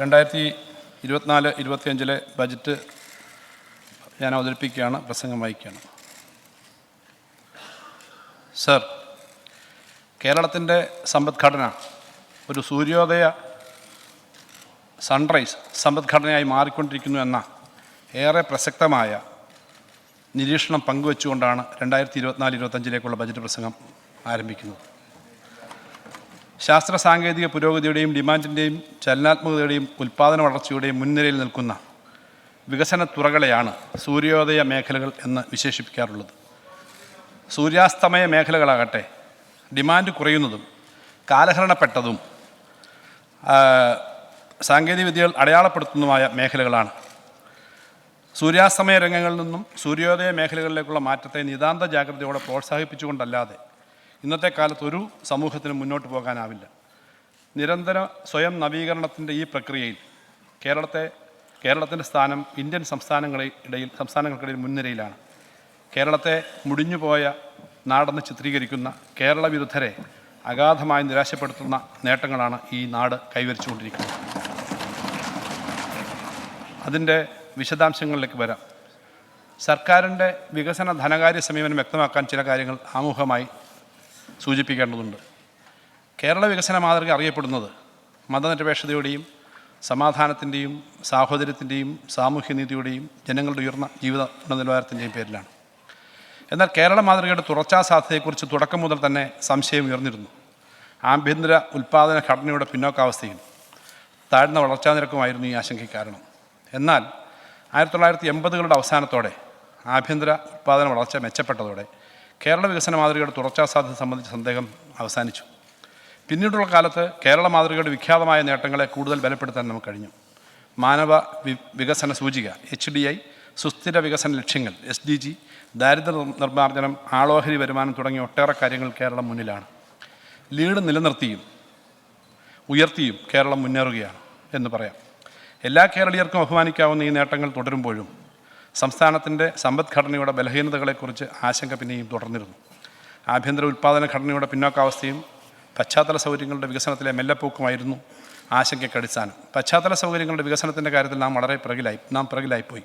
രണ്ടായിരത്തി ഇരുപത്തിനാല് ഇരുപത്തിയഞ്ചിലെ ബജറ്റ് ഞാൻ അവതരിപ്പിക്കുകയാണ് പ്രസംഗം വായിക്കുകയാണ്. സർ കേരളത്തിന്റെ സമ്പദ്ഘടന ഒരു സൂര്യോദയ സൺറൈസ് സമ്പദ്ഘടനയായി മാറിക്കൊണ്ടിരിക്കുന്നു എന്ന ഏറെ പ്രസക്തമായ നിരീക്ഷണം പങ്കുവച്ചുകൊണ്ടാണ് രണ്ടായിരത്തി ഇരുപത്തിനാല് ഇരുപത്തഞ്ചിലേക്കുള്ള ബജറ്റ് പ്രസംഗം ആരംഭിക്കുന്നത്. ശാസ്ത്ര സാങ്കേതിക പുരോഗതിയുടെയും ഡിമാൻഡിന്റെയും ചലനാത്മകതയുടെയും ഉൽപ്പാദന വളർച്ചയുടെയും മുൻനിരയിൽ നിൽക്കുന്ന വികസന തുറകളെയാണ് സൂര്യോദയ മേഖലകൾ എന്ന് വിശേഷിപ്പിക്കാറുള്ളത്. സൂര്യാസ്തമയ മേഖലകളാകട്ടെ ഡിമാൻഡ് കുറയുന്നതും കാലഹരണപ്പെട്ടതും സാങ്കേതിക സാങ്കേതികവിദ്യകൾ അടയാളപ്പെടുത്തുന്നതുമായ മേഖലകളാണ്. സൂര്യാസ്തമയ രംഗങ്ങളിൽ നിന്നും സൂര്യോദയ മേഖലകളിലേക്കുള്ള മാറ്റത്തെ നിതാന്ത ജാഗ്രതയോടെ പ്രോത്സാഹിപ്പിച്ചുകൊണ്ടല്ലാതെ ഇന്നത്തെ കാലത്ത് ഒരു സമൂഹത്തിന് മുന്നോട്ട് പോകാനാവില്ല. നിരന്തര സ്വയം നവീകരണത്തിന്റെ ഈ പ്രക്രിയയിൽ കേരളത്തെ കേരളത്തിന്റെ സ്ഥാനം ഇന്ത്യൻ സംസ്ഥാനങ്ങളിൽ ഇടയിൽ സംസ്ഥാനങ്ങൾക്കിടയിൽ മുൻനിരയിലാണ്. കേരളത്തെ മുടിഞ്ഞുപോയ നാടെന്ന് ചിത്രീകരിക്കുന്ന കേരള വിരുദ്ധരെ അഗാധമായി നിരാശപ്പെടുത്തുന്ന നേട്ടങ്ങളാണ് ഈ നാട് കൈവരിച്ചുകൊണ്ടിരിക്കുന്നത്. അതിന്റെ വിശദാംശങ്ങളിലേക്ക് വരാം. സർക്കാരിന്റെ വികസന ധനകാര്യ സമീപനം വ്യക്തമാക്കാൻ ചില കാര്യങ്ങൾ ആമുഖമായി സൂചിപ്പിക്കേണ്ടതുണ്ട്. കേരള വികസന മാതൃക അറിയപ്പെടുന്നത് മതനിരപേക്ഷതയുടെയും സമാധാനത്തിന്റെയും സാഹോദര്യത്തിന്റെയും സാമൂഹ്യനീതിയുടെയും ജനങ്ങളുടെ ഉയർന്ന ജീവിത ഗുണനിലവാരത്തിന്റെയും പേരിലാണ്. എന്നാൽ കേരള മാതൃകയുടെ തുടർച്ചാ സാധ്യതയെക്കുറിച്ച് തുടക്കം മുതൽ തന്നെ സംശയം ഉയർന്നിരുന്നു. ആഭ്യന്തര ഉൽപ്പാദന ഘടനയുടെ പിന്നോക്കാവസ്ഥയും താഴ്ന്ന വളർച്ചാ നിരക്കുമായിരുന്നു ഈ ആശങ്കയ്ക്ക് കാരണം. എന്നാൽ ആയിരത്തി തൊള്ളായിരത്തി എൺപതുകളുടെ അവസാനത്തോടെ ആഭ്യന്തര ഉൽപ്പാദന വളർച്ച മെച്ചപ്പെട്ടതോടെ കേരള വികസന മാതൃകയുടെ തുടർച്ചാ സാധ്യത സംബന്ധിച്ച സന്ദേഹം അവസാനിച്ചു. പിന്നീടുള്ള കാലത്ത് കേരള മാതൃകയുടെ വിഖ്യാതമായ നേട്ടങ്ങളെ കൂടുതൽ ബലപ്പെടുത്താൻ നമുക്ക് കഴിഞ്ഞു. മാനവ വികസന സൂചിക എച്ച് ഡി ഐ സുസ്ഥിര വികസന ലക്ഷ്യങ്ങൾ എസ് ഡി ജി ദാരിദ്ര്യ നിർമ്മാർജനം ആളോഹരി വരുമാനം തുടങ്ങിയ ഒട്ടേറെ കാര്യങ്ങൾ കേരളം മുന്നിലാണ്. ലീഡ് നിലനിർത്തിയും ഉയർത്തിയും കേരളം മുന്നേറുകയാണ് എന്ന് പറയാം. എല്ലാ കേരളീയർക്കും അഭിമാനിക്കാവുന്ന ഈ നേട്ടങ്ങൾ തുടരുമ്പോഴും സംസ്ഥാനത്തിന്റെ സമ്പദ്ഘടനയുടെ ബലഹീനതകളെക്കുറിച്ച് ആശങ്ക പിന്നെയും തുടർന്നിരുന്നു. ആഭ്യന്തര ഉൽപ്പാദന ഘടനയുടെ പിന്നോക്കാവസ്ഥയും പശ്ചാത്തല സൗകര്യങ്ങളുടെ വികസനത്തിലെ മെല്ലപ്പോക്കുമായിരുന്നു ആശങ്കയ്ക്ക് അടിസ്ഥാനം. പശ്ചാത്തല സൗകര്യങ്ങളുടെ വികസനത്തിന്റെ കാര്യത്തിൽ നാം വളരെ പിറകിലായി നാം പിറകിലായിപ്പോയി.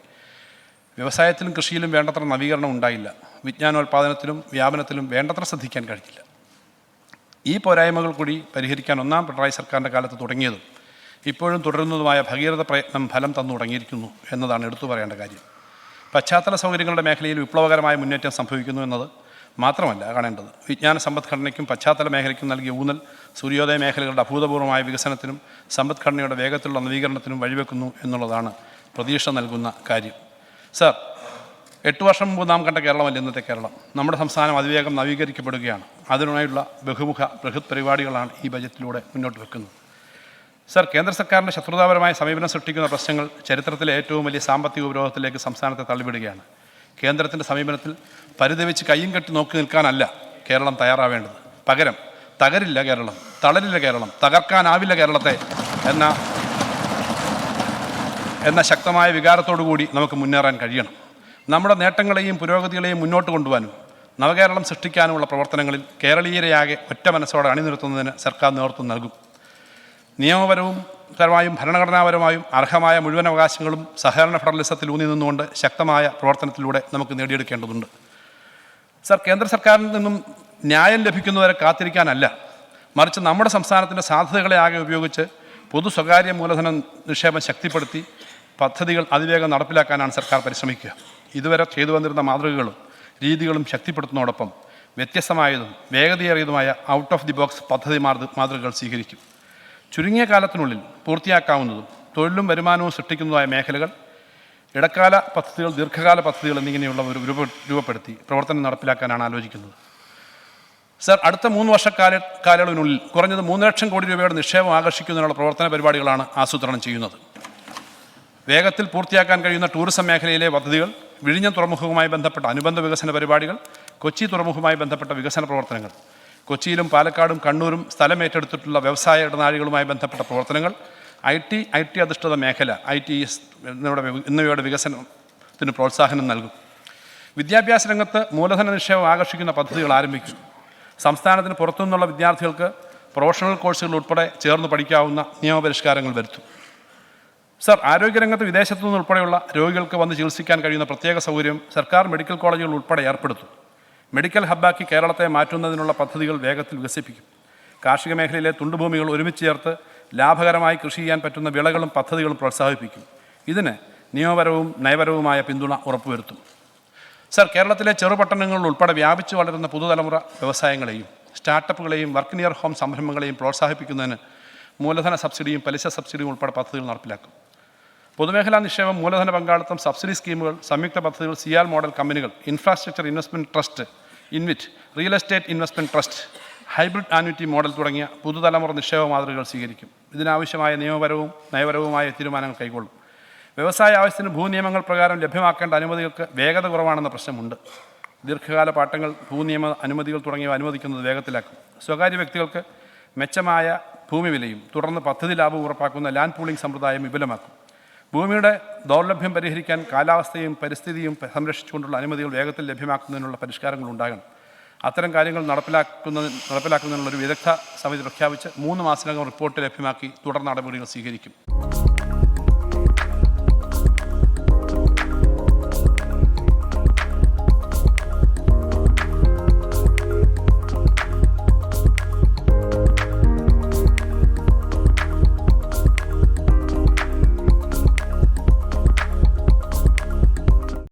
വ്യവസായത്തിലും കൃഷിയിലും വേണ്ടത്ര നവീകരണം ഉണ്ടായില്ല. വിജ്ഞാനോൽപാദനത്തിലും വ്യാപനത്തിലും വേണ്ടത്ര ശ്രദ്ധിക്കാൻ കഴിഞ്ഞില്ല. ഈ പോരായ്മകൾ കൂടി പരിഹരിക്കാൻ ഒന്നാം പിണറായി സർക്കാരിന്റെ കാലത്ത് തുടങ്ങിയതും ഇപ്പോഴും തുടരുന്നതുമായ ഭഗീരഥ പ്രയത്നം ഫലം തന്നു തുടങ്ങിയിരിക്കുന്നു എന്നതാണ് എടുത്തു പറയേണ്ട കാര്യം. പശ്ചാത്തല സൗകര്യങ്ങളുടെ മേഖലയിൽ വിപ്ലവകരമായ മുന്നേറ്റം സംഭവിക്കുന്നു എന്നത് മാത്രമല്ല കാണേണ്ടത്. വിജ്ഞാന സമ്പദ്ഘടനയ്ക്കും പശ്ചാത്തല മേഖലയ്ക്കും നൽകിയ ഊന്നൽ സൂര്യോദയ മേഖലകളുടെ അഭൂതപൂർവമായ വികസനത്തിനും സമ്പദ്ഘടനയുടെ വേഗത്തിലുള്ള നവീകരണത്തിനും വഴിവെക്കുന്നു എന്നുള്ളതാണ് പ്രതീക്ഷ നൽകുന്ന കാര്യം. സർ എട്ട് വർഷം മുമ്പ് നാം കണ്ട കേരളമല്ല ഇന്നത്തെ കേരളം. നമ്മുടെ സംസ്ഥാനം അതിവേഗം നവീകരിക്കപ്പെടുകയാണ്. അതിനായുള്ള ബഹുമുഖ ബൃഹത് പരിപാടികളാണ് ഈ ബജറ്റിലൂടെ മുന്നോട്ട് വെക്കുന്നത്. സർ കേന്ദ്ര സർക്കാരിന്റെ ശത്രുതാപരമായ സമീപനം സൃഷ്ടിക്കുന്ന പ്രശ്നങ്ങൾ ചരിത്രത്തിലെ ഏറ്റവും വലിയ സാമ്പത്തിക ഉപരോധത്തിലേക്ക് സംസ്ഥാനത്തെ തള്ളിവിടുകയാണ്. കേന്ദ്രത്തിന്റെ സമീപനത്തിൽ പരിധവിച്ച് കയ്യും കെട്ടി നോക്കി നിൽക്കാനല്ല കേരളം തയ്യാറാവേണ്ടത്. പകരം തകരില്ല കേരളം തളരില്ല കേരളം തകർക്കാനാവില്ല കേരളത്തെ എന്ന എന്ന ശക്തമായ വികാരത്തോടു കൂടി നമുക്ക് മുന്നേറാൻ കഴിയണം. നമ്മുടെ നേട്ടങ്ങളെയും പുരോഗതികളെയും മുന്നോട്ട് കൊണ്ടുപോകാനും നവകേരളം സൃഷ്ടിക്കാനുമുള്ള പ്രവർത്തനങ്ങളിൽ കേരളീയരെയാകെ ഒറ്റ മനസ്സോടെ അണിനിരത്തുന്നതിന് സർക്കാർ നേതൃത്വം നൽകും. നിയമപരവും പരമായും ഭരണഘടനാപരമായും അർഹമായ മുഴുവൻ അവകാശങ്ങളും സഹകരണ ഫെഡറലിസത്തിൽ ഊന്നി നിന്നുകൊണ്ട് ശക്തമായ പ്രവർത്തനത്തിലൂടെ നമുക്ക് നേടിയെടുക്കേണ്ടതുണ്ട്. സർ കേന്ദ്ര സർക്കാരിൽ നിന്നും ന്യായം ലഭിക്കുന്നവരെ കാത്തിരിക്കാനല്ല. മറിച്ച് നമ്മുടെ സംസ്ഥാനത്തിന്റെ സാധ്യതകളെ ആകെ ഉപയോഗിച്ച് പൊതു സ്വകാര്യ മൂലധന നിക്ഷേപം ശക്തിപ്പെടുത്തി പദ്ധതികൾ അതിവേഗം നടപ്പിലാക്കാനാണ് സർക്കാർ പരിശ്രമിക്കുക. ഇതുവരെ ചെയ്തു വന്നിരുന്ന മാതൃകകളും രീതികളും ശക്തിപ്പെടുത്തുന്നതോടൊപ്പം വ്യത്യസ്തമായതും വേഗതയേറിയതുമായ ഔട്ട് ഓഫ് ദി ബോക്സ് പദ്ധതി മാതൃ മാതൃകകൾ സ്വീകരിക്കും. ചുരുങ്ങിയ കാലത്തിനുള്ളിൽ പൂർത്തിയാക്കാവുന്നതും തൊഴിലും വരുമാനവും സൃഷ്ടിക്കുന്നതുമായ മേഖലകൾ ഇടക്കാല പദ്ധതികൾ ദീർഘകാല പദ്ധതികൾ എന്നിങ്ങനെയുള്ളവ രൂപ രൂപപ്പെടുത്തി പ്രവർത്തനം നടപ്പിലാക്കാനാണ് ആലോചിക്കുന്നത്. സർ അടുത്ത മൂന്ന് വർഷക്കാല കാലയളവിനുള്ളിൽ കുറഞ്ഞത് മൂന്ന് ലക്ഷം കോടി രൂപയുടെ നിക്ഷേപം ആകർഷിക്കുന്നതിനുള്ള പ്രവർത്തന പരിപാടികളാണ് ആസൂത്രണം ചെയ്യുന്നത്. വേഗത്തിൽ പൂർത്തിയാക്കാൻ കഴിയുന്ന ടൂറിസം മേഖലയിലെ പദ്ധതികൾ വിഴിഞ്ഞം തുറമുഖവുമായി ബന്ധപ്പെട്ട അനുബന്ധ വികസന പരിപാടികൾ കൊച്ചി തുറമുഖവുമായി ബന്ധപ്പെട്ട വികസന പ്രവർത്തനങ്ങൾ കൊച്ചിയിലും പാലക്കാടും കണ്ണൂരും സ്ഥലമേറ്റെടുത്തിട്ടുള്ള വ്യവസായ ഇടനാഴികളുമായി ബന്ധപ്പെട്ട പ്രവർത്തനങ്ങൾ ഐ ടി ഐ ടി അധിഷ്ഠിത മേഖല ഐ ടി എന്നിവയുടെ എന്നിവയുടെ വികസനത്തിന് പ്രോത്സാഹനം നൽകും. വിദ്യാഭ്യാസ രംഗത്ത് മൂലധന നിക്ഷേപം ആകർഷിക്കുന്ന പദ്ധതികൾ ആരംഭിക്കും. സംസ്ഥാനത്തിന് പുറത്തുനിന്നുള്ള വിദ്യാർത്ഥികൾക്ക് പ്രൊഫഷണൽ കോഴ്സുകൾ ഉൾപ്പെടെ ചേർന്ന് പഠിക്കാവുന്ന നിയമപരിഷ്കാരങ്ങൾ വരുത്തും. സർ ആരോഗ്യരംഗത്ത് വിദേശത്തു നിന്നുൾപ്പെടെയുള്ള രോഗികൾക്ക് വന്ന് ചികിത്സിക്കാൻ കഴിയുന്ന പ്രത്യേക സൗകര്യം സർക്കാർ മെഡിക്കൽ കോളേജുകൾ ഉൾപ്പെടെ ഏർപ്പെടുത്തും. മെഡിക്കൽ ഹബ്ബാക്കി കേരളത്തെ മാറ്റുന്നതിനുള്ള പദ്ധതികൾ വേഗത്തിൽ വികസിപ്പിക്കും. കാർഷിക മേഖലയിലെ തുണ്ടുഭൂമികൾ ഒരുമിച്ച് ചേർത്ത് ലാഭകരമായി കൃഷി ചെയ്യാൻ പറ്റുന്ന വിളകളും പദ്ധതികളും പ്രോത്സാഹിപ്പിക്കും. ഇതിന് നിയമപരവും നയപരവുമായ പിന്തുണ ഉറപ്പുവരുത്തും. സർ കേരളത്തിലെ ചെറുപട്ടണങ്ങളിൽ ഉൾപ്പെടെ വ്യാപിച്ചു വളരുന്ന പുതുതലമുറ വ്യവസായങ്ങളെയും സ്റ്റാർട്ടപ്പുകളെയും വർക്ക് നിയർ ഹോം സംരംഭങ്ങളെയും പ്രോത്സാഹിപ്പിക്കുന്നതിന് മൂലധന സബ്സിഡിയും പലിശ സബ്സിഡിയും ഉൾപ്പെടെ പദ്ധതികൾ നടപ്പിലാക്കും. പൊതുമേഖലാ നിക്ഷേപം മൂലധന പങ്കാളിത്തം സബ്സിഡി സ്കീമുകൾ സംയുക്ത പദ്ധതികൾ സിയാൽ മോഡൽ കമ്പനികൾ infrastructure investment trust InvIT real estate investment trust hybrid annuity model തുടങ്ങിയ പുതുതലമുറ നിക്ഷേപ മാതൃകകൾ സ്വീകരിക്കും. ഇതിനാവശ്യമായ നിയമപരവും നയപരവുമായ തീരുമാനങ്ങൾ കൈക്കൊള്ളും. വ്യവസായ ആവശ്യത്തിന് ഭൂനിയമങ്ങൾ പ്രകാരം ലഭ്യമാക്കേണ്ട അനുമതികൾക്ക് വേഗത കുറവാണെന്ന പ്രശ്നമുണ്ട്. ദീർഘകാല പാട്ടങ്ങൾ ഭൂനിയമ അനുമതികൾ തുടങ്ങിയവ അനുവദിക്കുന്നത് വേഗത്തിലാക്കും. സ്വകാര്യ വ്യക്തികൾക്ക് മെച്ചമായ ഭൂമി വിലയും തുടർന്ന് പദ്ധതി ലാഭം ഉറപ്പാക്കുന്ന ലാൻഡ് പൂളിംഗ് സമ്പ്രദായം വിപുലമാക്കും. ഭൂമിയുടെ ദൗർലഭ്യം പരിഹരിക്കാൻ കാലാവസ്ഥയും പരിസ്ഥിതിയും സംരക്ഷിച്ചുകൊണ്ടുള്ള അനുമതികൾ വേഗത്തിൽ ലഭ്യമാക്കുന്നതിനുള്ള പരിഷ്കാരങ്ങൾ ഉണ്ടാകണം. അത്തരം കാര്യങ്ങൾ നടപ്പിലാക്കുന്ന നടപ്പിലാക്കുന്നതിനുള്ള ഒരു വിദഗ്ധ സമിതി പ്രഖ്യാപിച്ച് മൂന്ന് മാസത്തിനകം റിപ്പോർട്ട് ലഭ്യമാക്കി തുടർ നടപടികൾ സ്വീകരിക്കും.